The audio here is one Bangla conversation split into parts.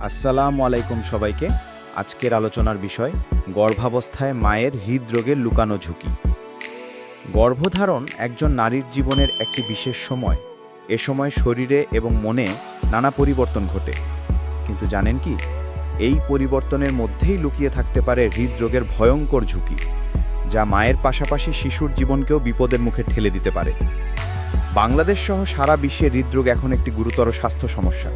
আসসালামু আলাইকুম সবাইকে। আজকের আলোচনার বিষয়, গর্ভাবস্থায় মায়ের হৃদরোগের লুকানো ঝুঁকি। গর্ভধারণ একজন নারীর জীবনের একটি বিশেষ সময়। এ সময় শরীরে এবং মনে নানা পরিবর্তন ঘটে। কিন্তু জানেন কি? এই পরিবর্তনের মধ্যেই লুকিয়ে থাকতে পারে হৃদরোগের ভয়ঙ্কর ঝুঁকি, যা মায়ের পাশাপাশি শিশুর জীবনকেও বিপদের মুখে ঠেলে দিতে পারে। বাংলাদেশ সহ সারা বিশ্বে হৃদরোগ এখন একটি গুরুতর স্বাস্থ্য সমস্যা।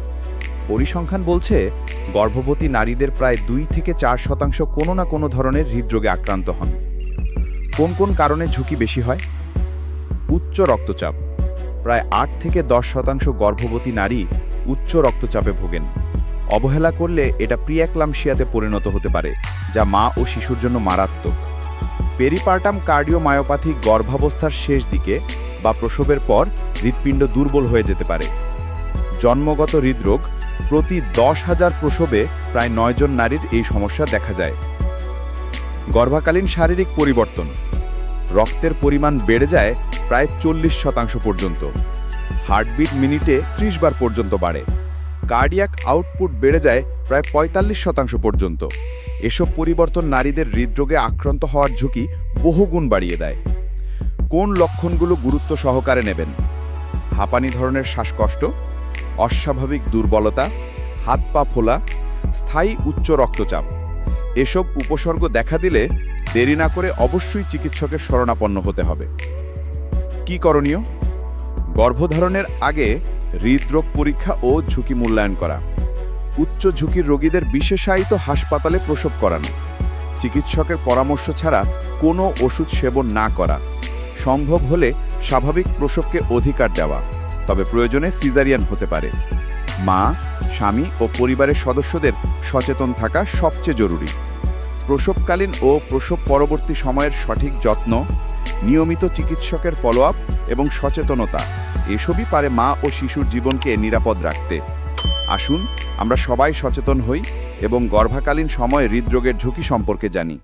পরিসংখ্যান বলছে, গর্ভবতী নারীদের প্রায় দুই থেকে চার শতাংশ কোনো না কোনো ধরনের হৃদরোগে আক্রান্ত হন। কোন কোন কারণে ঝুঁকি বেশি হয়? উচ্চ রক্তচাপ। প্রায় আট থেকে দশ শতাংশ গর্ভবতী নারী উচ্চ রক্তচাপে ভোগেন। অবহেলা করলে এটা প্রিয়াক্লামশিয়াতে পরিণত হতে পারে, যা মা ও শিশুর জন্য মারাত্মক। পেরিপার্টাম কার্ডিওমায়োপ্যাথি গর্ভাবস্থার শেষ দিকে বা প্রসবের পর হৃৎপিণ্ড দুর্বল হয়ে যেতে পারে। জন্মগত হৃদরোগ প্রতি দশ হাজার প্রসবে প্রায় নয়জন নারীর এই সমস্যা দেখা যায়। গর্ভাকালীন শারীরিক পরিবর্তন। রক্তের পরিমাণ বেড়ে যায় প্রায় চল্লিশ শতাংশ পর্যন্ত। হার্টবিট মিনিটে ত্রিশ বার পর্যন্ত বাড়ে। কার্ডিয়াক আউটপুট বেড়ে যায় প্রায় পঁয়তাল্লিশ শতাংশ পর্যন্ত। এসব পরিবর্তন নারীদের হৃদরোগে আক্রান্ত হওয়ার ঝুঁকি বহুগুণ বাড়িয়ে দেয়। কোন লক্ষণগুলো গুরুত্ব সহকারে নেবেন? হাঁপানি ধরনের শ্বাসকষ্ট অস্বাভাবিক দুর্বলতা, হাত পা ফোলা, স্থায়ী উচ্চ রক্তচাপ। এসব উপসর্গ দেখা দিলে দেরি না করে অবশ্যই চিকিৎসকের শরণাপন্ন হতে হবে। কি করণীয়? গর্ভধারণের আগে হৃদরোগ পরীক্ষা ও ঝুঁকি মূল্যায়ন করা। উচ্চ ঝুঁকির রোগীদের বিশেষায়িত হাসপাতালে প্রসব করানো। চিকিৎসকের পরামর্শ ছাড়া কোনো ওষুধ সেবন না করা। সম্ভব হলে স্বাভাবিক প্রসবকে অধিকার দেওয়া। তবে প্রয়োজনে সিজারিয়ান হতে পারে। মা, স্বামী ও পরিবারের সদস্যদের সচেতন থাকা সবচেয়ে জরুরি। প্রসবকালীন ও প্রসব পরবর্তী সময়ের সঠিক যত্ন, নিয়মিত চিকিৎসকের ফলো আপ এবং সচেতনতা, এসবই পারে মা ও শিশুর জীবনকে নিরাপদ রাখতে। আসুন, আমরা সবাই সচেতন হই এবং গর্ভাকালীন সময়ে হৃদরোগের ঝুঁকি সম্পর্কে জানি।